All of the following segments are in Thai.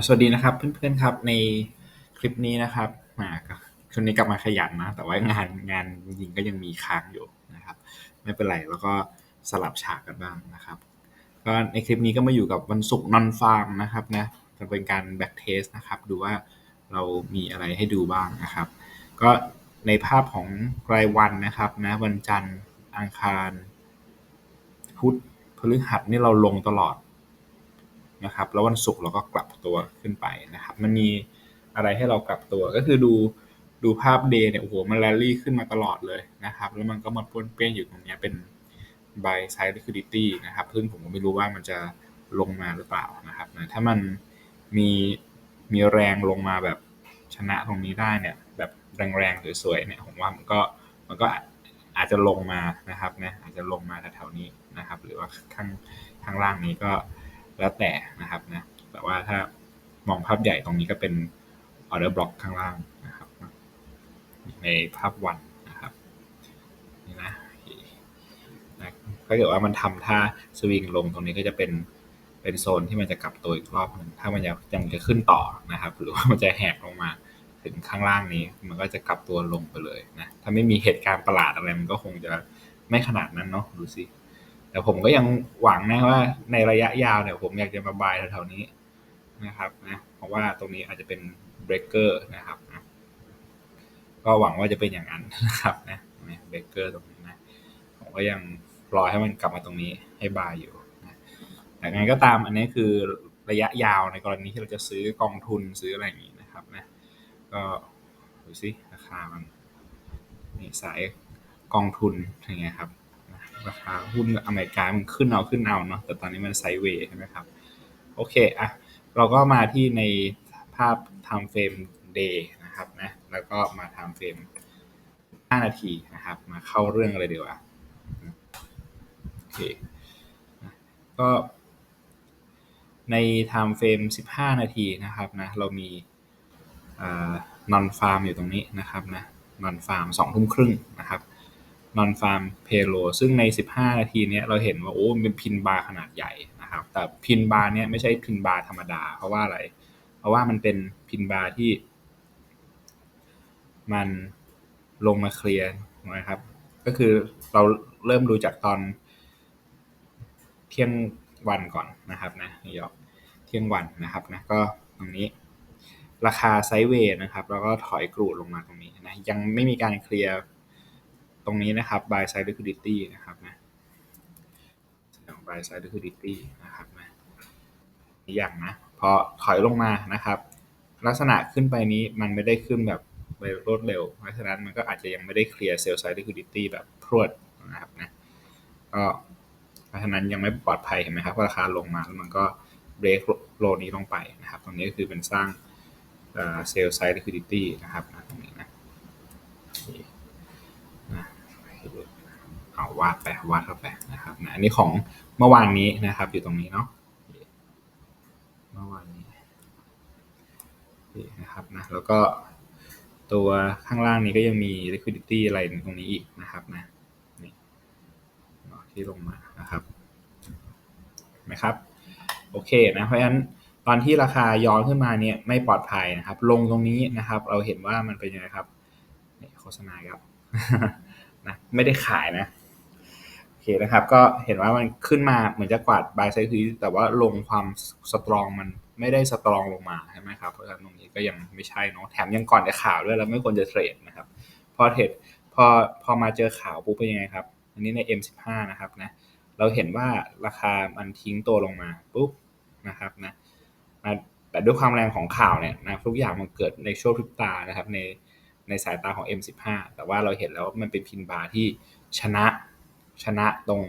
สวัสดีนะครับเพื่อนๆครับในคลิปนี้นะครับมาช่วงนี้กลับมาขยันนะ แต่ว่างานงานจริงก็ยังมีค้างอยู่นะครับ ไม่เป็นไรแล้วก็สลับฉากกันบ้างนะครับ ก็ในคลิปนี้ก็มาอยู่กับวันศุกร์นอนฟาร์มนะครับนะจะเป็นการแบ็กเทสนะครับ ดูว่าเรามีอะไรให้ดูบ้างนะครับ ก็ในภาพของรายวันนะครับนะวันจันทร์อังคาร พุธพฤหัสนี่เราลงตลอด นะครับ แล้ววันศุกร์เราก็กลับตัวขึ้นไปนะครับ มันมีอะไรให้เรากลับตัวก็คือดูดูภาพเดย์เนี่ยโอ้โหมันแรลลี่ขึ้นมาตลอดเลยนะครับ แล้วมันก็มาป้วนเปี้ยนอยู่ตรงนี้เป็น buy side liquidity นะครับซึ่งผมก็ไม่รู้ว่ามันจะลงมาหรือเปล่านะครับนะถ้ามันมีมีแรงลงมาแบบชนะตรงนี้ได้เนี่ย แบบแรงๆสวยๆเนี่ยผมว่ามันก็มันก็อาจจะลงมานะครับนะอาจจะลงมาแถวๆนี้นะครับ หรือว่าข้างข้างล่างนี้ก็ แล้วแต่นะครับนะแต่ว่าถ้ามองภาพใหญ่ตรงนี้ก็เป็นออเดอร์บล็อกข้างล่างนะครับ ในภาพวันนะครับนี่นะนะถ้าเกิดว่ามันทำท่าสวิงลงตรงนี้ก็จะเป็นเป็นโซนที่มันจะกลับตัวอีกรอบหนึ่งถ้ามันยังยังจะขึ้นต่อนะครับ หรือว่ามันจะแหกลงมาถึงข้างล่างนี้ มันก็จะกลับตัวลงไปเลยนะถ้าไม่มีเหตุการณ์ประหลาดอะไรมันก็คงจะไม่ขนาดนั้นเนาะดูสิ แต่ผมก็ยังหวังนะว่าในระยะยาวเนี่ยผมอยากจะมาบายแถวๆนี้นะครับนะเพราะว่าตรงนี้อาจจะเป็นเบรกเกอร์นะครับนะก็หวังว่าจะเป็นอย่างนั้นนะครับนะเบรกเกอร์ตรงนี้นะผมก็ยังรอให้มันกลับมาตรงนี้ให้บายอยู่นะแต่ไงก็ตามอันนี้คือระยะยาวในกรณีที่เราจะซื้อกองทุนซื้ออะไรอย่างนี้นะครับนะก็ดูสิราคามันนี่สายกองทุนยังไงครับ ราคาหุ้นอเมริกามันขึ้นเอาขึ้นเอาเนาะแต่ตอนนี้มันไซเวย์ใช่ไหมครับ โอเคอะเราก็มาที่ในภาพ time frame day นะครับนะแล้วก็มา time frame 5นาทีนะครับ มาเข้าเรื่องเลยดีกว่าโอเคก็ใน time frame 15 นาทีนะครับนะเรามี non farm อยู่ตรงนี้นะครับนะ non farm 2ทุ่มครึ่งนะครับ non farm payroll ซึ่งใน 15 นาทีนี้เราเห็นว่าโอ้เป็นพินบาร์ขนาดใหญ่นะครับ แต่พินบาร์เนี้ยไม่ใช่พินบาร์ธรรมดา เพราะว่าอะไร เพราะว่ามันเป็นพินบาร์ที่ มันลงมาเคลียร์นะครับ ก็คือเราเริ่มดูจากตอนเที่ยงวันก่อนนะครับนะนิวยอร์กเที่ยงวันนะครับนะก็ตรงนี้ราคาไซด์เวย์นะครับ แล้วก็ถอยกรูดลงมาตรงนี้นะยังไม่มีการเคลียร์ ตรงนี้นะครับ buy side liquidity นะครับนะของ buy side liquidity นะครับนะอย่างนะ พอถอยลงมานะครับ ลักษณะขึ้นไปนี้มันไม่ได้ขึ้นแบบรวดเร็ว เพราะฉะนั้นมันก็อาจจะยังไม่ได้เคลียร์ sell side liquidity แบบพรวดนะครับนะก็เพราะฉะนั้นยังไม่ปลอดภัยเห็นไหมครับราคาลงมาแล้วมันก็เบรกโลนี้ลงไปนะครับ ตรงนี้ก็คือเป็นสร้างเซลล์ไซด์ liquidity นะครับนะตรงนี้นะ เอาวาดไปวาดเข้าไปนะครับนะอันนี้ของเมื่อวานนี้นะครับ อยู่ตรงนี้เนาะเมื่อวานนี้นะครับนะแล้วก็ตัวข้างล่างนี้ก็ยังมี liquidity อะไรตรงนี้อีกนะครับนะนี่ที่ลงมานะครับนะครับโอเคนะเพราะฉะนั้นตอนที่ราคาย้อนขึ้นมาเนี่ยไม่ปลอดภัยนะครับ ลงตรงนี้นะครับ เราเห็นว่ามันเป็นยังไงครับนี่โฆษณาครับนะไม่ได้ขายนะ เคนะครับ ก็เห็นว่ามันขึ้นมาเหมือนจะกวาดบายไซคือแต่ว่าลงความสตรองมันไม่ได้สตรองลงมาใช่ไหมครับเพราะฉะนั้นตรงนี้ก็ยังไม่ใช่เนาะแถมยังก่อนจะข่าวด้วยแล้วไม่ควรจะเทรดนะครับ พอเทรดพอพอมาเจอข่าวปุ๊บเป็นยังไงครับ อันนี้ใน M15 นะครับนะเราเห็นว่าราคามันทิ้งตัวลงมาปุ๊บนะครับนะแต่ด้วยความแรงของข่าวเนี่ยนะทุกอย่างมันเกิดในช่วงพริบตานะครับในในสายตาของ M15 แต่ว่าเราเห็นแล้วมันเป็นพินบาร์ที่ชนะ ชนะตรง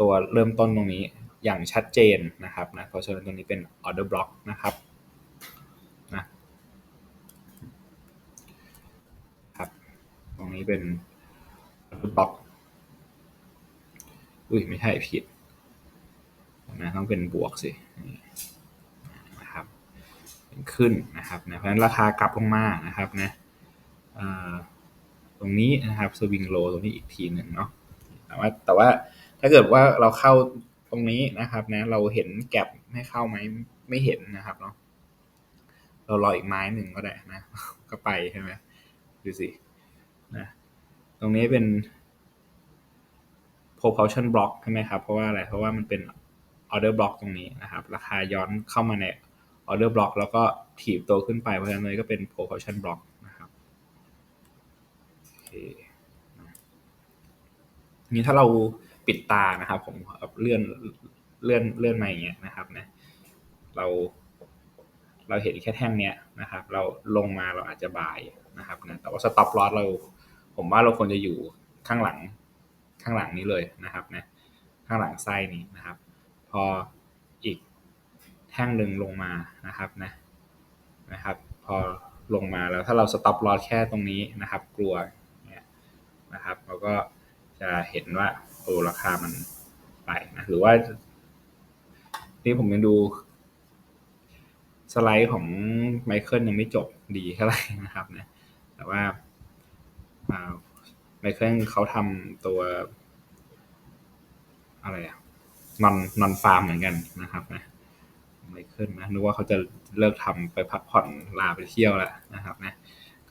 ตัวเริ่มต้นตรงนี้อย่างชัดเจนนะครับนะเพราะฉะนั้นตรงนี้เป็น order block นะครับนะครับ ตรงนี้เป็น order block อุ้ยไม่ใช่ผิดนะต้องเป็นบวกสินะครับเป็นขึ้นนะครับนะเพราะฉะนั้นราคากลับลงมานะครับนะตรงนี้นะครับสวิงโลตรงนี้อีกทีหนึ่งเนาะ แต่ว่าแต่ว่าถ้าเกิดว่าเราเข้าตรงนี้นะครับนะ เราเห็นแก็บไม่เข้าไหมไม่เห็นนะครับเนาะเรารออีกไม้หนึ่งก็ได้นะ ก็ไปใช่ไหมดูสินะตรงนี้เป็น propulsion block ใช่ไหมครับ เพราะว่าอะไร เพราะว่ามันเป็น order block ตรงนี้นะครับ ราคาย้อนเข้ามาใน order block แล้วก็ถีบตัวขึ้นไป เพราะฉะนั้นเลยก็เป็น propulsion block นะครับ โอเค นี้ถ้าเราปิดตานะครับ ผมเลื่อนเลื่อนเลื่อนมาอย่างเงี้ยนะครับนะเรา เราเห็นแค่แท่งเนี้ยนะครับ เราลงมาเราอาจจะบายนะครับนะแต่ว่า stop loss เรา ผมว่าเราควรจะอยู่ข้างหลังข้างหลังนี้เลยนะครับนะข้างหลังไส้นี้นะครับ พออีกแท่งหนึ่งลงมานะครับนะนะครับ พอลงมาแล้วถ้าเรา stop loss แค่ตรงนี้นะครับ กลัวเนี่ยนะครับเราก็ จะเห็นว่าโอ้ราคามันไปนะหรือว่า นี่ผมยังดู สไลด์ของไมเคิลยังไม่จบดีเท่าไหร่นะครับนะแต่ว่าไมเคิลเขาทำตัว อะไรอะนอนนอนฟาร์มเหมือนกันนะครับนะไมเคิลนะนึกว่าเขาจะเลิกทำไปพักผ่อนลาไปเที่ยวแล้วนะครับนะ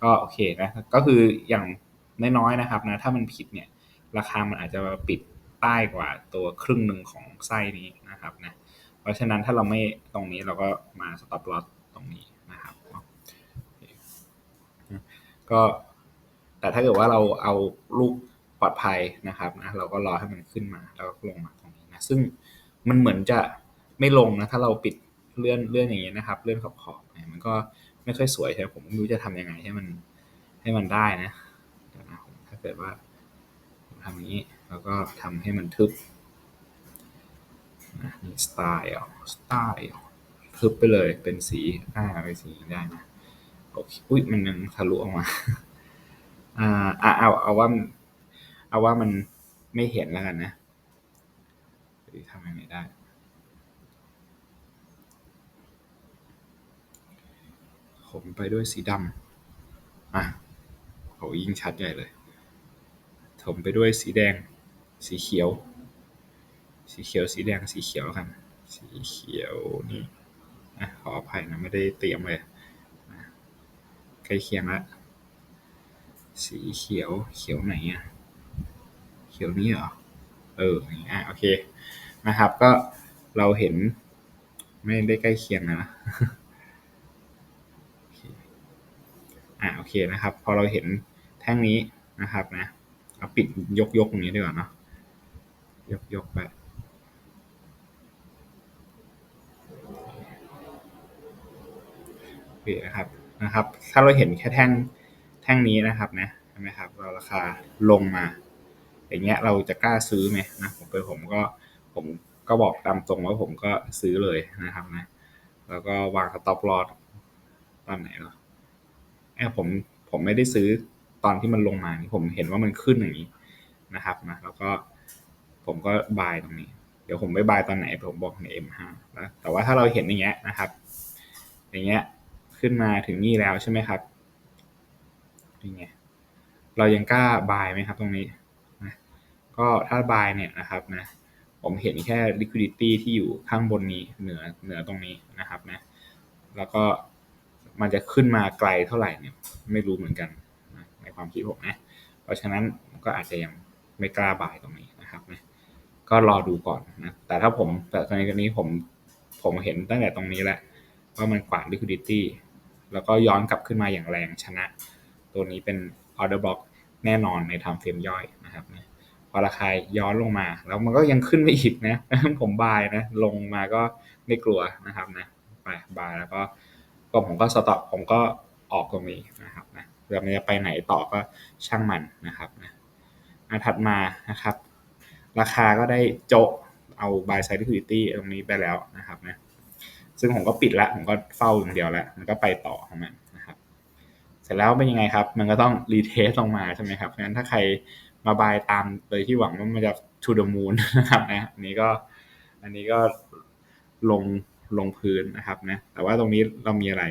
ก็โอเคนะก็คืออย่างน้อยๆนะครับนะถ้ามันผิดเนี่ย ราคามันอาจจะปิดใต้กว่าตัวครึ่งหนึ่งของไส้นี้นะครับนะเพราะฉะนั้นถ้าเราไม่ตรงนี้เราก็มา stop loss ตรงนี้นะครับก็แต่ถ้าเกิดว่าเราเอาลูกปลอดภัยนะครับนะเราก็รอให้มันขึ้นมาแล้วก็ลงมาตรงนี้นะซึ่งมันเหมือนจะไม่ลงนะถ้าเราปิดเลื่อนเลื่อนอย่างเงี้ยนะครับ เลื่อนขอบขอบมันก็ไม่ค่อยสวยใช่ผมไม่รู้จะทำยังไงให้มันให้มันได้นะถ้าเกิดว่า ทำอย่างนี้ แล้วก็ทำให้มันทึบนี่สไตล์สไตล์ทึบไปเลยเป็นสีอ่าเป็นสีได้นะโอเคอุ้ยมันยังทะลุออกมาอ่าอ่าเอาเอาว่าเอาว่ามันไม่เห็นแล้วกันนะทำยังไงได้ผมไปด้วยสีดำอะโหยิ่งชัดใหญ่เลย ผมไปด้วยสีแดง สีเขียว สีเขียว สีแดง สีเขียวกัน สีเขียวนี่อะขออภัยนะไม่ได้เตรียมเลยใกล้เคียงละ สีเขียว เขียวไหนอะ เขียวนี้เหรอ เอออะโอเค นะครับ ก็เราเห็นไม่ได้ใกล้เคียงนะอ่าโอเคนะครับ พอเราเห็นแท่งนี้นะครับนะ เอาปิดยกยกตรงนี้ดีกว่าเนาะยกยกไปโอเคนะครับนะครับ ถ้าเราเห็นแค่แท่งแท่งนี้นะครับนะใช่ไหมครับ เราราคาลงมา อย่างเงี้ยเราจะกล้าซื้อไหมนะผมไปผมก็ผมก็บอกตามตรงว่าผมก็ซื้อเลยนะครับนะ แล้วก็วางสต็อปลอสตอนไหนเนาะแอบผมผมไม่ได้ซื้อ ตอนที่มันลงมานี่ผมเห็นว่ามันขึ้นอย่างนี้นะครับนะแล้วก็ผมก็บายตรงนี้ เดี๋ยวผมไม่บายตอนไหนผมบอกใน M5 นะแต่ว่าถ้าเราเห็นอย่างเงี้ยนะครับ อย่างเงี้ยขึ้นมาถึงนี่แล้วใช่ไหมครับอย่างเงี้ยเรายังกล้าบายไหมครับตรงนี้นะก็ถ้า buy เนี่ยนะครับนะผมเห็นแค่ liquidity ที่อยู่ข้างบนนี้เหนือเหนือตรงนี้นะครับนะแล้วก็มันจะขึ้นมาไกลเท่าไหร่เนี่ย ไม่รู้เหมือนกัน ความคิดผมนะ เพราะฉะนั้นก็อาจจะยังไม่กล้าบายตรงนี้นะครับนะก็รอดูก่อนนะ แต่ถ้าผมแต่ในกรณีผมผมเห็นตั้งแต่ตรงนี้แหละว่ามันกวาด liquidity แล้วก็ย้อนกลับขึ้นมาอย่างแรงชนะ ตัวนี้เป็น order block แน่นอนใน time frame ย่อยนะครับนะพอราคาย้อนลงมา แล้วมันก็ยังขึ้นไปอีกนะ ผมบายนะ ลงมาก็ไม่กลัวนะครับนะไปบายแล้วก็ก็ผมก็สต็อปผมก็ออกตรงนี้นะครับนะ เรือมันจะไปไหนต่อก็ช่างมันนะครับนะถัดมานะครับ ราคาก็ได้โจเอา buy side liquidity ตรงนี้ไปแล้วนะครับนะซึ่งผมก็ปิดล้วผมก็เฝ้าอย่างเดียวล้วมันก็ไปต่อของมันนะครับ เสร็จแล้วเป็นยังไงครับ มันก็ต้องรีเทสลงมาใช่ไหมครับงั้นถ้าใครมาบายตามโดยที่หวังว่ามันจะ to the moon นะครับนะอันนี้ก็อันนี้ก็ลงลงพื้นนะครับนะแต่ว่าตรงนี้เรามีอะไร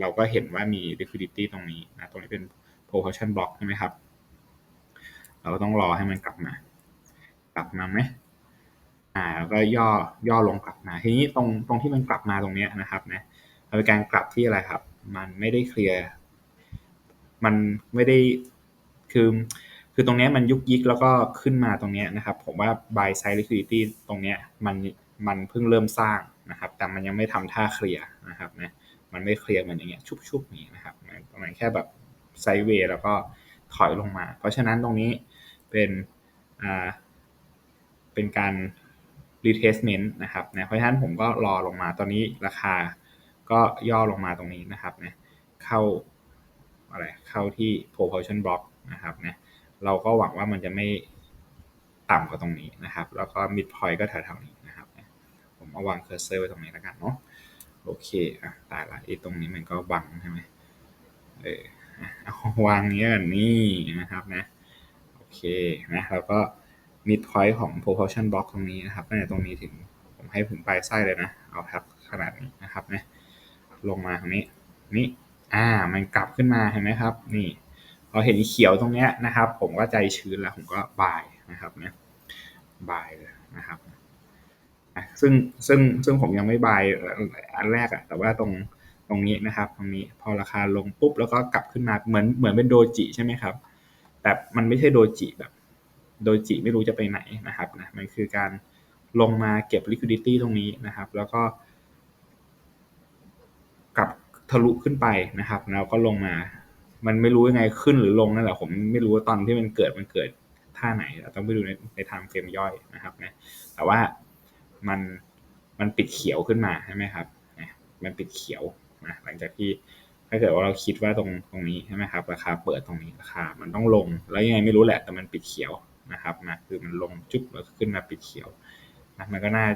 เราก็เห็นว่ามี liquidity ตรงนี้นะตรงนี้เป็น propulsion block ใช่ไหมครับ เราก็ต้องรอให้มันกลับมา กลับมาไหมอ่าแล้วก็ย่อย่อลงกลับมา ทีนี้ตรงตรงที่มันกลับมาตรงนี้นะครับนะเป็นการกลับที่อะไรครับ มันไม่ได้เคลียร์มันไม่ได้คือคือตรงนี้มันยุกยิกแล้วก็ขึ้นมาตรงนี้นะครับ ผมว่า buy side liquidity ตรงนี้มันมันเพิ่งเริ่มสร้างนะครับ แต่มันยังไม่ทำท่าเคลียร์นะครับนะ มันไม่เคลียร์เหมือนอย่างเงี้ยชุบๆนี้นะครับมันแค่แบบไซเวย์แล้วก็ถอยลงมา เพราะฉะนั้นตรงนี้เป็นอ่าเป็นการ retestment นะครับนะเพราะฉะนั้นผมก็รอลงมาตอนนี้ราคาก็ย่อลงมาตรงนี้นะครับนะเข้าอะไรเข้าที่ proportion block นะครับนะเราก็หวังว่ามันจะไม่ต่ำกว่าตรงนี้นะครับ แล้วก็ mid point ก็แถวๆนี้นะครับนะผมเอาวางเคอร์เซอร์ไว้ตรงนี้แล้วกันเนาะ โอเคอะตายละไอ้ตรงนี้มันก็บังใช่ไหมเออเอาวางเนี้ยนี่นะครับนะโอเคนะแล้วก็ mid point ของ proportion block ตรงนี้นะครับตั้งแต่ตรงนี้ถึงผมให้ถึงปลายไส้เลยนะ เอาทับขนาดนี้นะครับนะลงมาตรงนี้นี่อ่ามันกลับขึ้นมาเห็นไหมครับ นี่พอเห็นเขียวตรงเนี้ยนะครับ ผมก็ใจชื้นแล้วผมก็บายนะครับนะบายเลยนะครับ ซึ่งซึ่งซึ่งผมยังไม่บายอันแรกอะแต่ว่าตรงตรงนี้นะครับ ตรงนี้พอราคาลงปุ๊บแล้วก็กลับขึ้นมาเหมือนเหมือนเป็นโดจิใช่ไหมครับ แต่มันไม่ใช่โดจิแบบ โดจิไม่รู้จะไปไหนนะครับนะมันคือการลงมาเก็บ liquidity ตรงนี้นะครับ แล้วก็กลับทะลุขึ้นไปนะครับ แล้วก็ลงมา มันไม่รู้ยังไงขึ้นหรือลงนั่นแหละผมไม่รู้ว่าตอนที่มันเกิดมันเกิดท่าไหนเราต้องไปดูในในทางเฟรมย่อยนะครับนะแต่ว่า มันมันปิดเขียวขึ้นมาใช่ไหมครับนะมันปิดเขียวนะหลังจากที่ถ้าเกิดว่าเราคิดว่าตรงตรงนี้ใช่ไหมครับราคาเปิดตรงนี้ราคามันต้องลง แล้วยังไงไม่รู้แหละแต่มันปิดเขียวนะครับนะคือมันลงจุ๊บแล้วขึ้นมาปิดเขียวนะมันก็น่า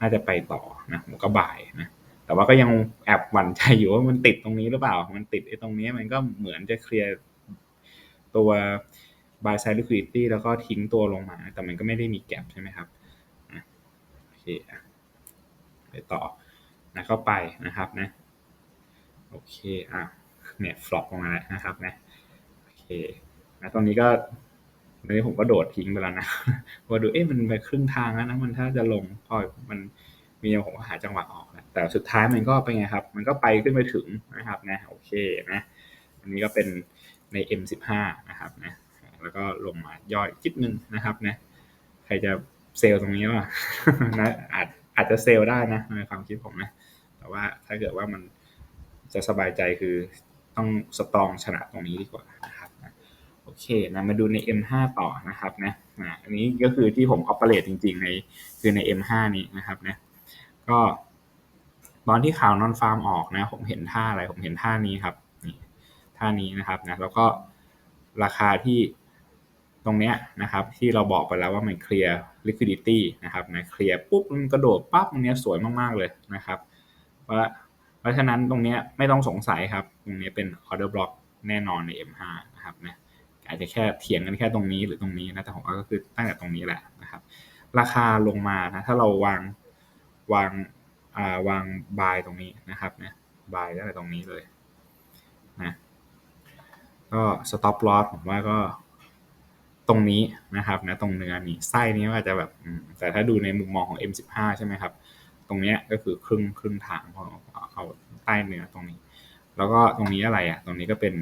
น่าจะไปต่อนะผมก็บ่ายนะแต่ว่าก็ยังแอบหวั่นใจอยู่ว่ามันติดตรงนี้หรือเปล่า มันติดไอ้ตรงนี้มันก็เหมือนจะเคลียร์ตัว buy side liquidity แล้วก็ทิ้งตัวลงมา แต่มันก็ไม่ได้มีแกลบใช่ไหมครับ ไปต่อนะเข้าไปนะครับนะโอเคอะเนี่ยฟลอปลงมาแล้วนะครับนะโอเคนะตรงนี้ก็ตอนนี้ผมก็โดดทิ้งไปแล้วนะว่าดูเอ๊ะมันไปครึ่งทางแล้วนะมันถ้าจะลงพอมันมีผมก็หาจังหวะออกนะแต่สุดท้ายมันก็เป็นไงครับ มันก็ไปขึ้นไปถึงนะครับนะโอเคนะอันนี้ก็เป็นใน M15 นะครับนะแล้วก็ลงมาย่อยจิดนึงนะครับนะใครจะ เซลล์ตรงนี้ว่านะอาจอาจจะเซลล์ได้นะในความคิดผมนะ แต่ว่าถ้าเกิดว่ามันจะสบายใจคือต้องสตรองชนะตรงนี้ดีกว่านะครับนะโอเคนะมาดูใน M5 ต่อนะครับนะนะอันนี้ก็คือที่ผมออปเปเรตจริงๆในคือใน M5 นี้นะครับนะก็ตอนที่ข่าวนอนฟาร์มออกนะ ผมเห็นท่าอะไรผมเห็นท่านี้ครับนี่ท่านี้นะครับนะแล้วก็ราคาที่ ตรงเนี้ยนะครับที่เราบอกไปแล้วว่ามันเคลียร์ liquidity นะครับนะเคลียร์ปุ๊บมันกระโดดปั๊บตรงเนี้ยสวยมากๆเลยนะครับว่าเพราะฉะนั้นตรงเนี้ยไม่ต้องสงสัยครับ ตรงนี้เป็น order block แน่นอนใน M5 นะครับนะอาจจะแค่เถียงกันแค่ตรงนี้หรือตรงนี้นะแต่ผมว่าก็คือตั้งแต่ตรงนี้แหละนะครับ ราคาลงมานะถ้าเราวางวางอ่าวางบายตรงนี้นะครับนะบายได้ตรงนี้เลยนะก็ stop loss ผมว่าก็ ตรงนี้นะครับนะตรงเนื้อนี้ไส้นี้อาจจะแบบแต่ถ้าดูในมุมมองของ M15 ใช่ไหมครับ ตรงนี้ก็คือครึ่งครึ่งทางพองเอาใต้เนื้อตรงนี้ แล้วก็ตรงนี้อะไรอะ ตรงนี้ก็เป็น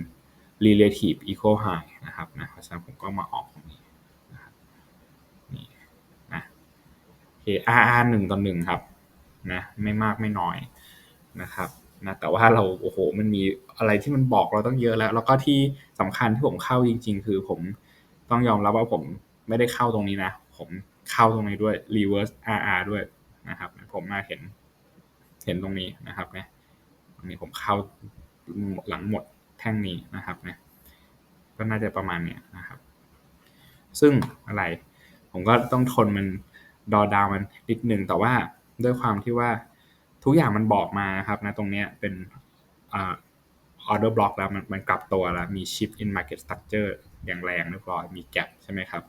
relative equal high นะครับนะเพราะฉะนั้นผมก็มาออกตรงนี้นะครับนี่นะโอเค RR หนึ่งต่อหนึ่งครับนะไม่มากไม่น้อยนะครับนะแต่ว่าเราโอ้โหมันมีอะไรที่มันบอกเราต้องเยอะแล้ว แล้วก็ที่สำคัญที่ผมเข้าจริง ๆ คือผม ต้องยอมรับว่าผมไม่ได้เข้าตรงนี้นะ ผมเข้าตรงนี้ด้วย reverse RR ด้วยนะครับ ผมมาเห็น เห็นตรงนี้นะครับเนี่ยตรงนี้ผมเข้าหลังหมดแท่งนี้นะครับเนี่ยก็น่าจะประมาณเนี้ยนะครับ ซึ่งอะไร ผมก็ต้องทนมันดอดาวมันนิดหนึ่งแต่ว่าด้วยความที่ว่าทุกอย่างมันบอกมาครับนะตรงเนี้ยเป็น ออเดอร์บล็อกแล้วมันมันกลับตัวแล้ว มีชิปอินมาร์เก็ตสตั๊กเจอร์อย่างแรงเรียบร้อยมีแกลบใช่ไหมครับ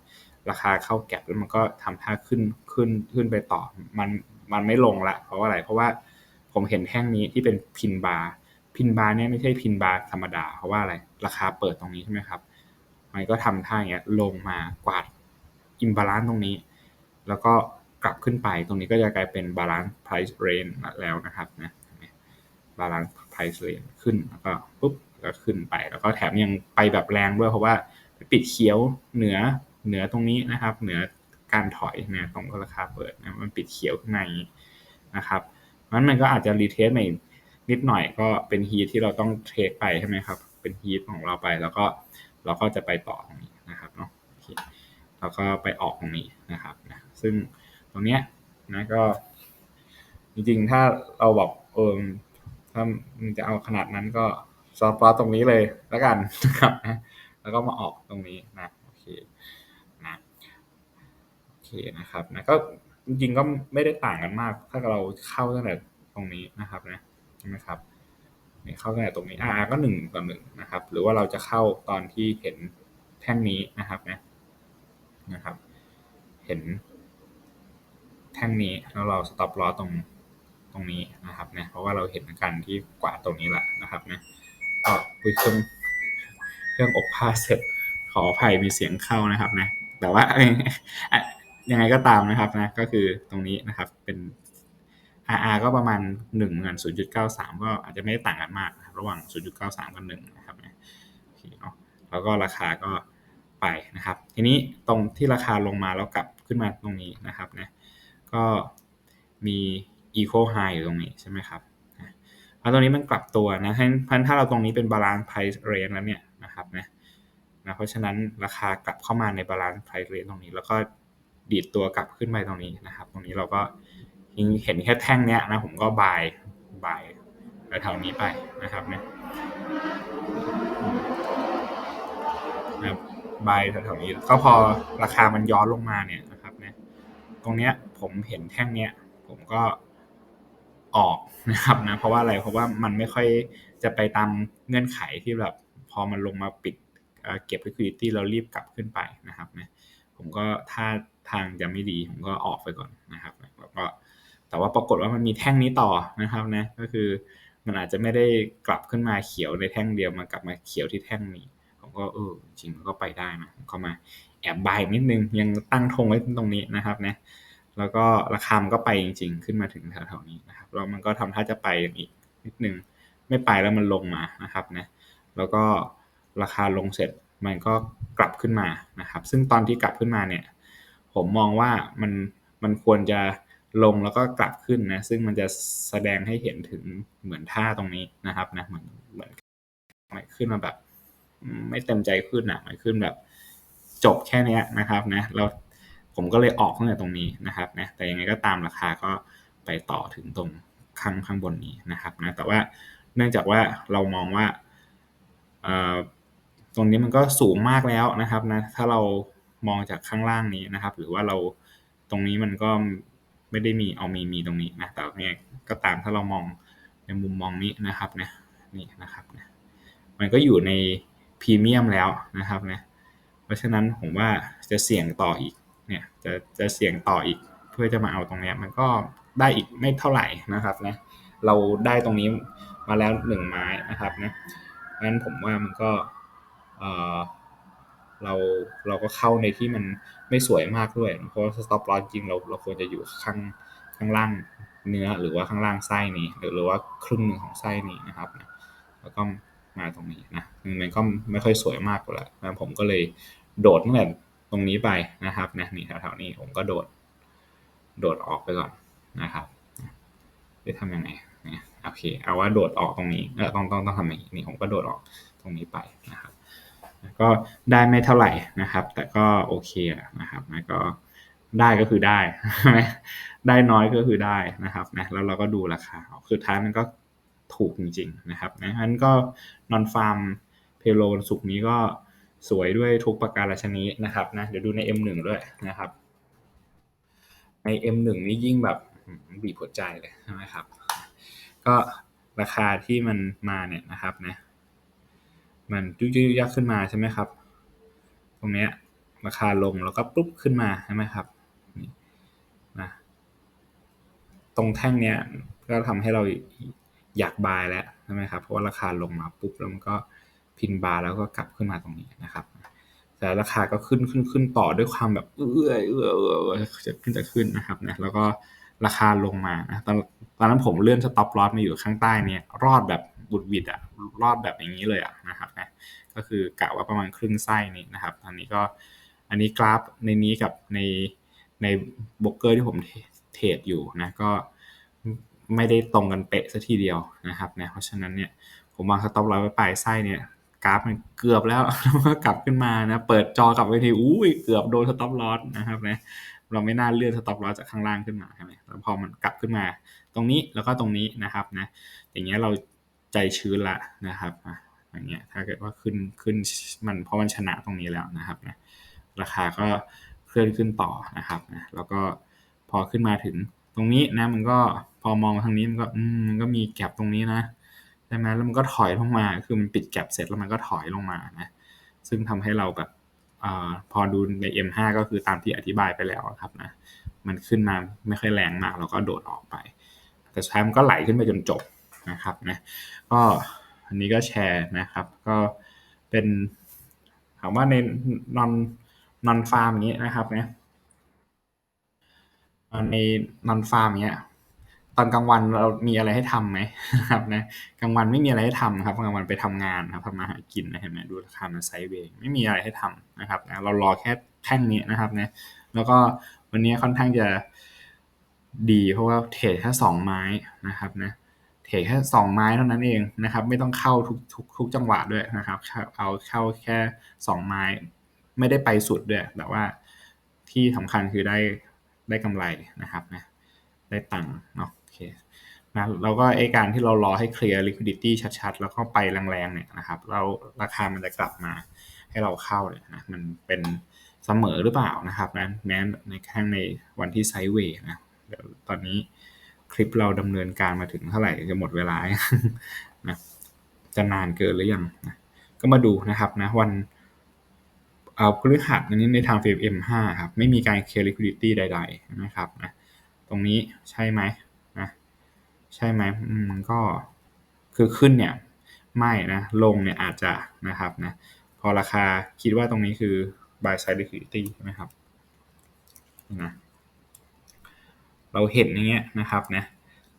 ราคาเข้าแกลบแล้วมันก็ทำท่าขึ้นขึ้นขึ้นไปต่อ มันมันไม่ลงละ เพราะว่าอะไร เพราะว่าผมเห็นแท่งนี้ที่เป็นพินบาร์พินบาร์เนี่ยไม่ใช่พินบาร์ธรรมดา เพราะว่าอะไร ราคาเปิดตรงนี้ใช่ไหมครับ มันก็ทำท่าอย่างเงี้ยลงมากวาดอิมบาลานซ์ตรงนี้ แล้วก็กลับขึ้นไปตรงนี้ก็จะกลายเป็นบาลานซ์ไพรซ์เรนแล้วนะครับนะบาลานซ์ price range ขึ้นแล้วก็ปุ๊บก็ขึ้นไป แล้วก็แถมยังไปแบบแรงด้วยเพราะว่าปิดเขียวเหนือเหนือตรงนี้นะครับ เหนือการถอยนะตรงราคาเปิดนะมันปิดเขียวขึ้นมาอย่างนี้นะครับนั้นมันก็อาจจะรีเทสใหม่นิดหน่อยก็เป็นฮีทที่เราต้องเทคไปใช่ไหมครับ เป็นฮีทของเราไปแล้วก็เราก็จะไปต่อตรงนี้นะครับเนาะเคแล้วก็ไปออกตรงนี้นะครับนะซึ่งตรงเนี้ยนะก็จริงๆถ้าเราบอกเออ ถ้ามันจะเอาขนาดนั้นก็สต็อปลอตรงนี้เลยแล้วกันนะครับนะแล้วก็มาออกตรงนี้นะโอเคนะโอเคนะครับนะก็จริงๆก็ไม่ได้ต่างกันมาก ถ้าเราเข้าตั้งแต่ตรงนี้นะครับนะใช่ไหมครับนี่เข้าตั้งแต่ตรงนี้ R ก็หนึ่งต่อหนึ่งนะครับ หรือว่าเราจะเข้าตอนที่เห็นแท่งนี้นะครับนะนะครับ เห็นแท่งนี้แล้วเราสต็อปลอตรง รงนี้นะครับนะเพราะว่าเราเห็นกันที่กว่าตรงนี้แหละนะครับนะก็คุยเครื่องเครื่องอบผ้าเสร็จขออภัยมีเสียงเข้านะครับนะแต่ว่ายังไงก็ตามนะครับนะก็คือตรงนี้นะครับเป็น RR ก็ประมาณ1เหมือน0.93ก็อาจจะไม่ได้ต่างกันมากรระหว่าง 0.93 กับ1นะครับนะโอเคเนาะแล้วก็ราคาก็ไปนะครับ ทีนี้ตรงที่ราคาลงมาแล้วกลับขึ้นมาตรงนี้นะครับนะก็มี equal high อยู่ตรงนี้ใช่ไหมครับพอตรงนี้มันกลับตัวนะเพราะถ้าเราตรงนี้เป็น balance price range แล้วเนี่ยนะครับนะนะเพราะฉะนั้นราคากลับเข้ามาใน balance price range ตรงนี้ แล้วก็ดีดตัวกลับขึ้นไปตรงนี้นะครับ ตรงนี้เราก็เห็นแค่แท่งเนี้ยนะผมก็บายบายไปแถวนี้ไปนะครับเนี่ยนะบายแถวๆนี้ก็พอราคามันย้อนลงมาเนี่ยนะครับเนี่ยตรงเนี้ยผมเห็นแท่งเนี้ย ผมก็ ออกนะครับนะเพราะว่าอะไรเพราะว่ามันไม่ค่อยจะไปตามเงื่อนไขที่แบบพอมันลงมาปิดเก็บ liquidity เรารีบกลับขึ้นไปนะครับนะผมก็ถ้าทางจะไม่ดีผมก็ออกไปก่อนนะครับแล้วก็แต่ว่าปรากฏว่ามันมีแท่งนี้ต่อนะครับนะก็คือมันอาจจะไม่ได้กลับขึ้นมาเขียวในแท่งเดียวมากลับมาเขียวที่แท่งนี้ ผมก็เออจริงมันก็ไปได้นะผมก็มาแอบบายนิดนึงยังตั้งธงไว้ตรงนี้นะครับนะ แล้วก็ราคามันก็ไปจริง ๆ ขึ้นมาถึงแถวๆนี้นะครับแล้วมันก็ทำท่าจะไปอีกนิดนึงไม่ไปแล้วมันลงมานะครับนะแล้วก็ราคาลงเสร็จมันก็กลับขึ้นมานะครับ ซึ่งตอนที่กลับขึ้นมาเนี่ย ผมมองว่ามันมันควรจะลงแล้วก็กลับขึ้นนะ ซึ่งมันจะแสดงให้เห็นถึงเหมือนท่าตรงนี้นะครับนะเหมือนเหมือนขึ้นมาแบบ ไม่เต็มใจขึ้นอะมันขึ้นแบบจบแค่นี้นะครับนะเรา ผมก็เลยออกตั้งแต่ตรงนี้นะครับนะแต่ยังไงก็ตามราคาก็ไปต่อถึงตรงข้างข้างบนนี้นะครับนะแต่ว่าเนื่องจากว่าเรามองว่าตรงนี้มันก็สูงมากแล้วนะครับนะถ้าเรามองจากข้างล่างนี้นะครับ หรือว่าเราตรงนี้มันก็ไม่ได้มีเอามีมีตรงนี้นะแต่เนี่ยก็ตามถ้าเรามองในมุมมองนี้นะครับนะนี่นะครับนะมันก็อยู่ในพรีเมียมแล้วนะครับนะเพราะฉะนั้นผมว่าจะเสี่ยงต่ออีก เนี่ยจะจะเสี่ยงต่ออีกเพื่อจะมาเอาตรงเนี้ยมันก็ได้อีกไม่เท่าไหร่นะครับนะเราได้ตรงนี้มาแล้วหนึ่งไม้นะครับนะงั้นผมว่ามันก็เออเราเราก็เข้าในที่มันไม่สวยมากด้วย เพราะสต็อปลอสจริงเราเราควรจะอยู่ข้างข้างล่างเนื้อหรือว่าข้างล่างไส้นี้ หรือหรือว่าครึ่งหนึ่งของไส้นี้นะครับนะแล้วก็มาตรงนี้นะมันก็ไม่ค่อยสวยมากก็แล้วผมก็เลยโดดตั้งแต่ ตรงนี้ไปนะครับนะนี่แถวๆนี้ผมก็โดด โดดออกไปก่อนนะครับจะทำยังไงเนี่ยโอเค เอาว่าโดดออกตรงนี้เออต้องต้องต้องทำอย่างนี้นี่ผมก็โดดออกตรงนี้ไปนะครับ ก็ได้ไม่เท่าไหร่นะครับ แต่ก็โอเคนะครับนะก็ได้ก็คือได้ได้น้อยก็คือได้นะครับนะแล้วเราก็ดูราคาคือท้ายมันก็ถูกจริงๆนะครับนะนั้นก็นอนฟาร์มเพโลสุกนี้ก็ สวยด้วยทุกประการชนิดนะครับนะเดี๋ยวดูใน M1 ด้วยนะครับ ใน M1 นี่ยิ่งแบบบีบหัวใจเลยใช่ไหมครับ ก็ราคาที่มันมาเนี่ยนะครับนะมันยุกยักขึ้นมาใช่ไหมครับ ตรงเนี้ยราคาลงแล้วก็ปุ๊บขึ้นมาใช่ไหมครับนี่นะตรงแท่งเนี้ยก็ทำให้เราอยากบายแล้วใช่ไหมครับเพราะว่าราคาลงมาปุ๊บแล้วมันก็ พินบาร์แล้วก็กลับขึ้นมาตรงนี้นะครับ แต่ราคาก็ขึ้นขึ้นขึ้นต่อด้วยความแบบเอื้อยเอื้อเอื้อจะขึ้นจะขึ้นนะครับนะแล้วก็ราคาลงมานะตอนตอนนั้นผมเลื่อนสต็อปลอสมาอยู่ข้างใต้เนี่ย รอดแบบบุดวิดอะรอดแบบอย่างนี้เลยอะนะครับนะก็คือกะว่าประมาณครึ่งไส้นี่นะครับอันนี้ก็อันนี้กราฟในนี้กับในในบล็อกเกอร์ที่ผมเทรดอยู่นะก็ไม่ได้ตรงกันเป๊ะซะทีเดียวนะครับนะเพราะฉะนั้นเนี่ยผมวางสต็อปลอสไว้ปลายไส้เนี่ย กราฟมันเกือบแล้วแล้วก็กลับขึ้นมานะ เปิดจอกลับไปทีอุ้ยเกือบโดนสต็อปลอสนะครับนะเราไม่น่าเลื่อนสต็อปลอสจากข้างล่างขึ้นมาใช่ไหมแล้วพอมันกลับขึ้นมา ตรงนี้แล้วก็ตรงนี้นะครับนะ อย่างเงี้ยเราใจชื้นละนะครับอย่างเงี้ยถ้าเกิดว่าขึ้นขึ้นมันเพราะมันชนะตรงนี้แล้วนะครับนะราคาก็เคลื่อนขึ้นต่อนะครับนะแล้วก็พอขึ้นมาถึงตรงนี้นะมันก็พอมองทางนี้มันก็มมันก็มีแก็บตรงนี้นะ ใช่ไหมแล้วมันก็ถอยลงมา คือมันปิดแก็บเสร็จแล้วมันก็ถอยลงมานะ ซึ่งทำให้เราแบบอพอดูใน M5 ก็คือตามที่อธิบายไปแล้วครับนะ มันขึ้นมาไม่ค่อยแรงมากแล้วก็โดดออกไป แต่สุดท้ายมันก็ไหลขึ้นไปจนจบนะครับนะ ก็อันนี้ก็แชร์นะครับ ก็เป็นถามว่าในนอนนอนฟาร์มอย่างนี้นะครับนะในนอนฟาร์มเนี้ย ตอนกลางวันเรามีอะไรให้ทํำไหมครับนะกลางวันไม่มีอะไรให้ทำครับกลางวันไปทำงานครับทำมาหากินนะเห็นไหมดูราคามันไซด์เวย์ไม่มีอะไรให้ทำนะครับนะเรารอแค่แท่งนี้นะครับนะแล้วก็วันนี้ค่อนข้างจะดีเพราะว่าเทรดแค่สองไม้นะครับนะเทรดแค่สองไม้เท่านั้นเองนะครับ ไม่ต้องเข้าทุกทุกทุกจังหวะด้วยนะครับ เอาเข้าแค่สองไม้ ไม่ได้ไปสุดด้วยแต่ว่าที่สำคัญคือได้ได้กำไรนะครับนะ ได้ตังค์เนาะโอเคนะเราก็ไอการที่เรารอให้เคลียร์ liquidity ชัดๆ แล้วก็ไปแรงๆเนี่ยนะครับเราราคามันจะกลับมาให้เราเข้าเนี่ยนะมันเป็นเสมอหรือเปล่านะครับนะแม้ในแค่ในวันที่ไซเวย์นะเดี๋ยวตอนนี้คลิปเราดำเนินการมาถึงเท่าไหร่จะหมดเวลานะจะนานเกินหรือยังนะก็มาดูนะครับนะวันเอาพฤหัสอันนี้ในทางเฟรม M5 ครับไม่มีการเคลียร์ liquidity ใด ๆ นะครับนะ ตรงนี้ใช่ไหมนะใช่ไหมอืมก็คือขึ้นเนี่ยไม่นะลงเนี่ยอาจจะนะครับนะพอราคาคิดว่าตรงนี้คือ buy side liquidity ใช่ไหมครับนะเราเห็นอย่างเงี้ยนะครับนะ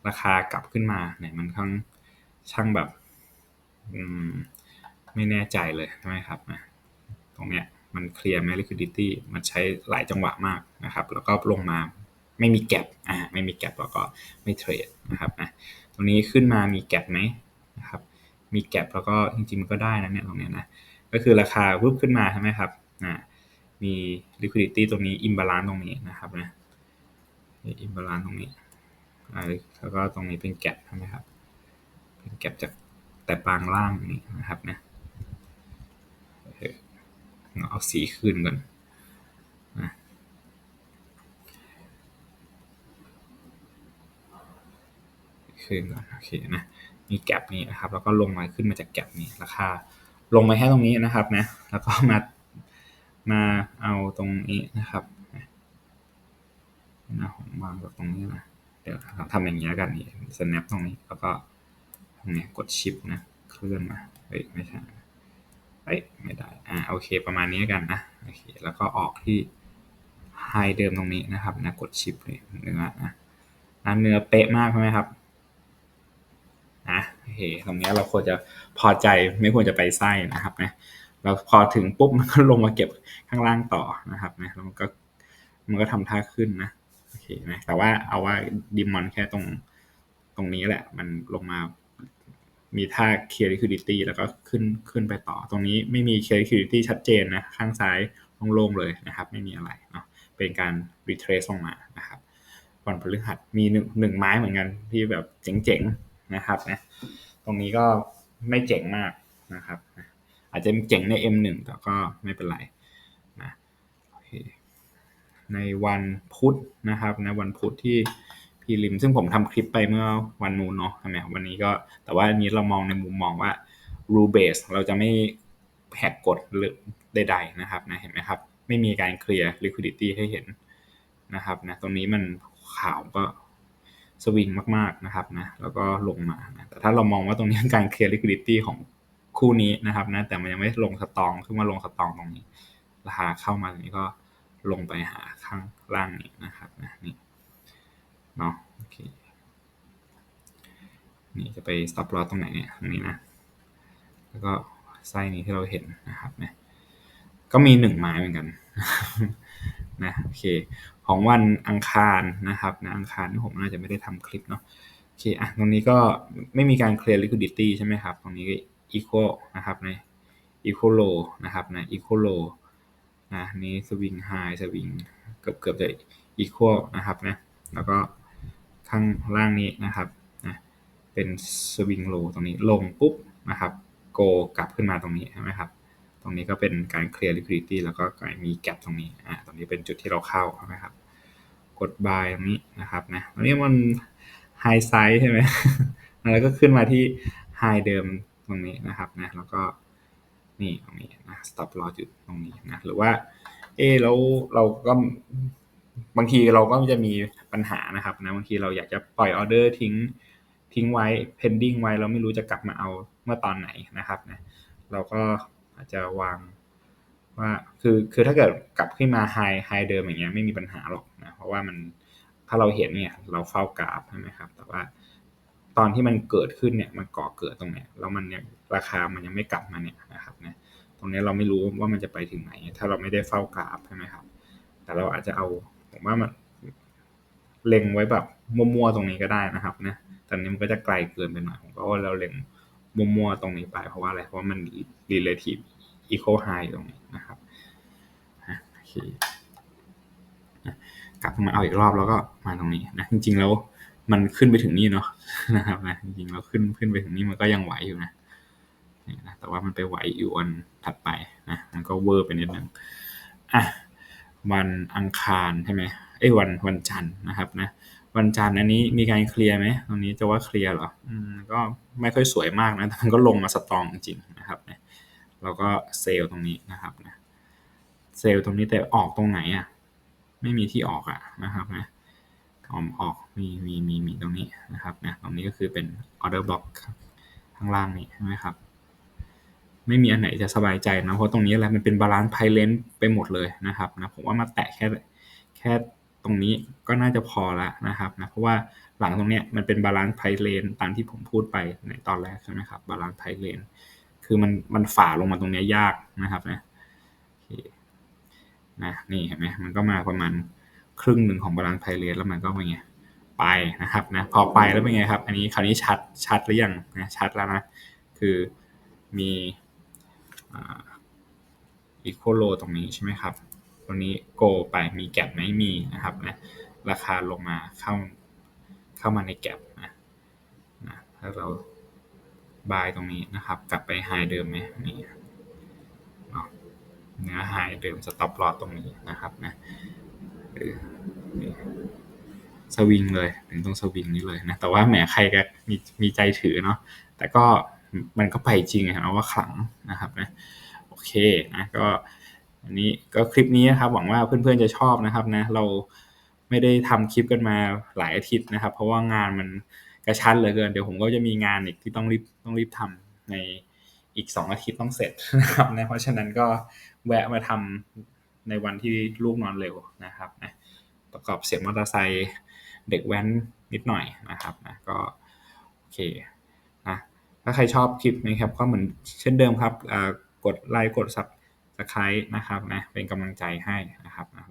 ราคากลับขึ้นมาเนี่ยมันค่อนช่างแบบอืมไม่แน่ใจเลยใช่ไหมครับนะตรงเนี้ยมันเคลียร์ไหม liquidity มันใช้หลายจังหวะมากนะครับ แล้วก็ลงมา ไม่มีแกลบอ่าไม่มีแกลบแล้วก็ไม่เทรดนะครับนะตรงนี้ขึ้นมามีแกลบไหมนะครับมีแกลบแล้วก็จริงๆมันก็ได้นะเนี่ยตรงเนี้ยนะก็คือราคาวุบขึ้นมาใช่ไหมครับอ่ามี liquidity ตรงนี้ imbalance ตรงนี้นะครับนะ imbalance ตรงนี้อ่าแล้วก็ตรงนี้เป็นแกลบใช่ไหมครับเป็นแกลบจากแต่ปางล่างนี่นะครับนะเอาสีขึ้นก่อน ขึ้นก่อนโอเคนะมีแกลบนี้นะครับ แล้วก็ลงมาขึ้นมาจากแกลบนี้ราคา ลงมาแค่ตรงนี้นะครับนะแล้วก็มามาเอาตรงนี้นะครับนะผมวางแบบตรงนี้นะเดี๋ยวทำอย่างนี้กันนี่ snap ตรงนี้แล้วก็ตรงนี้กดชิปนะเคลื่อนมาเฮ้ยไม่ใช่เอ้ยไม่ได้อ่าโอเค ประมาณนี้กันนะโอเคแล้วก็ออกที่ไฮเดิมตรงนี้นะครับนะกดชิปเลยเนื้อนะเนื้อเป๊ะมากใช่ไหมครับ นะโอเคตรงนี้เราควรจะพอใจไม่ควรจะไปไส้นะครับนะเราพอถึงปุ๊บมันก็ลงมาเก็บข้างล่างต่อนะครับนะแล้วมันก็มันก็ทำท่าขึ้นนะโอเคนะแต่ว่าเอาว่าดิมอนแค่ตรงตรงนี้แหละ มันลงมามีท่า clear liquidity แล้วก็ขึ้นขึ้นไปต่อ ตรงนี้ไม่มี clear liquidity ชัดเจนนะ ข้างซ้ายโล่งๆเลยนะครับ ไม่มีอะไรเนาะเป็นการ retrace ลงมานะครับวันพฤหัสมีหนึ่งหนึ่งไม้เหมือนกันที่แบบเจ๋งๆ นะครับนะตรงนี้ก็ไม่เจ๋งมากนะครับอาจจะเจ๋งใน M1 แต่ก็ไม่เป็นไรนะในวันพุธนะครับในวันพุธที่พีริม ซึ่งผมทำคลิปไปเมื่อวันนู้นเนาะใช่ไหมวันนี้ก็แต่ว่าอันนี้เรามองในมุมมองว่า rule base เราจะไม่แหกกฎหรือใดๆนะครับนะเห็นไหมครับ ไม่มีการเคลียร์ liquidity ให้เห็นนะครับนะตรงนี้มันข่าวก็ สวิงมากๆนะครับนะแล้วก็ลงมานะแต่ถ้าเรามองว่าตรงนี้การเคลียร์ liquidity ของคู่นี้นะครับนะแต่มันยังไม่ลงสตองขึ้นมาลงสตองตรงนี้ ราคาเข้ามาตรงนี้ก็ลงไปหาข้างล่างนี้นะครับนะนี่เนาะโอเคนี่จะไป stop loss ตรงไหนเนี่ยตรงนี้นะ แล้วก็ไส้นี้ที่เราเห็นนะครับนะก็มีหนึ่งไม้เหมือนกันนะโอเค ของวันอังคารนะครับนะอังคารที่ผมน่าจะไม่ได้ทำคลิปเนาะโอเคอะตรงนี้ก็ไม่มีการ clear liquidity ใช่ไหมครับ ตรงนี้ก็ equal นะครับนะ equal low นะครับนะ equal low นะนี้ swing high swing เกือบเกือบจะ equal นะครับนะแล้วก็ข้างล่างนี้นะครับนะเป็น swing low ตรงนี้ลงปุ๊บนะครับ go กลับขึ้นมาตรงนี้ใช่ไหมครับตรงนี้ก็เป็นการ clear liquidity แล้วก็มี gap ตรงนี้อ่าตรงนี้เป็นจุดที่เราเข้าใช่ไหมครับ กด buy ตรงนี้นะครับนะตรงนี้มัน high side ใช่ไหมแล้วก็ขึ้นมาที่ high เดิมตรงนี้นะครับนะแล้วก็นี่ตรงนี้นะ stop loss จุดตรงนี้นะหรือว่า เออแล้วเราก็บางทีเราก็จะมีปัญหานะครับนะบางทีเราอยากจะปล่อยออเดอร์ทิ้งทิ้งไว้ pending ไว้เราไม่รู้จะกลับมาเอาเมื่อตอนไหนนะครับนะเราก็อาจจะวาง ว่าคือคือถ้าเกิดกลับขึ้นมาไฮไฮเดิมอย่างเงี้ยไม่มีปัญหาหรอกนะเพราะว่ามันถ้าเราเห็นเนี่ยเราเฝ้ากราฟใช่ไหมครับ แต่ว่าตอนที่มันเกิดขึ้นเนี่ยมันก่อเกิดตรงเนี้ยแล้วมันยังราคามันยังไม่กลับมาเนี่ยนะครับนะตรงนี้เราไม่รู้ว่ามันจะไปถึงไหน ถ้าเราไม่ได้เฝ้ากราฟใช่ไหมครับ แต่เราอาจจะเอาผมว่ามันเล็งไว้แบบมั่วๆตรงนี้ก็ได้นะครับนะแต่นี้มันก็จะไกลเกินไปหน่อยผมก็ว่าเราเล็งมั่วๆตรงนี้ไปเพราะว่าอะไรเพราะว่ามัน relative equal high ตรงนี้นะครับโอเคกลับมาเอาอีกรอบแล้วก็มาตรงนี้นะจริง ๆ แล้วมันขึ้นไปถึงนี่เนาะนะครับนะจริงๆแล้วขึ้นขึ้นไปถึงนี่มันก็ยังไหวอยู่นะนะแต่ว่ามันไปไหวอยู่วันถัดไปนะมันก็เวอร์ไปนิดนึงอะวันอังคารใช่ไหมเอ้ยวันวันจันทร์นะครับนะวันจันทร์อันนี้มีการเคลียร์ไหมตรงนี้จะว่าเคลียร์เหรออืมก็ไม่ค่อยสวยมากนะแต่มันก็ลงมาสตรองจริงนะครับนะ เราก็เซลล์ตรงนี้นะครับนะเซลล์ตรงนี้แต่ออกตรงไหนอะไม่มีที่ออกอะนะครับนะออมออกมีมีมีมีตรงนี้นะครับนะตรงนี้ก็คือเป็นออเดอร์บล็อกข้างล่างนี้ใช่ไหมครับ ไม่มีอันไหนจะสบายใจนะเพราะตรงนี้อะไรมันเป็นบาลานซ์ไพเลนไปหมดเลยนะครับนะผมว่ามาแตะแค่แค่ตรงนี้ก็น่าจะพอแล้วนะครับนะเพราะว่าหลังตรงเนี้ยมันเป็นบาลานซ์ไพเลนตามที่ผมพูดไปในตอนแรกใช่ไหมครับบาลานซ์ไพเลน คือมันมันฝ่าลงมาตรงนี้ยากนะครับนะนะนี่เห็นไหมมันก็มาประมาณครึ่งหนึ่งของบาลานซ์ไพเลนแล้วมันก็เป็นไงไปนะครับนะพอไปแล้วเป็นไงครับ อันนี้คราวนี้ชัดชัดหรือยังนะชัดแล้วนะคือมีอีโคโลตรงนี้ใช่ไหมครับตรงนี้โกไปมีแก็บไหมมีนะครับนะราคาลงมาเข้าเข้ามาในแก็บนะนะถ้าเรา บายตรงนี้นะครับ กลับไปไฮเดิมไหมนี่เนาะเนื้อไฮเดิมสต็อปลอตตรงนี้นะครับนะสวิงเลยถึงตรงสวิงนี้เลยนะ แต่ว่าแหมใครก็มีมีใจถือเนาะแต่ก็มันก็ไปจริงนะว่าขลังนะครับนะโอเคนะก็อันนี้ก็คลิปนี้นะครับหวังว่าเพื่อนๆจะชอบนะครับนะ เราไม่ได้ทำคลิปกันมาหลายอาทิตย์นะครับ เพราะว่างานมัน กระชั้นเหลือเกิน เดี๋ยวผมก็จะมีงานอีกที่ต้องรีบต้องรีบทำในอีกสองอาทิตย์ต้องเสร็จนะครับนะเพราะฉะนั้นก็แวะมาทำในวันที่ลูกนอนเร็วนะครับนะประกอบเสียงมอเตอร์ไซค์เด็กแว้นนิดหน่อยนะครับนะก็โอเคนะถ้าใครชอบคลิปนี้ครับก็เหมือนเช่นเดิมครับกดไลค์กด subscribe นะครับนะเป็นกำลังใจให้นะครับนะ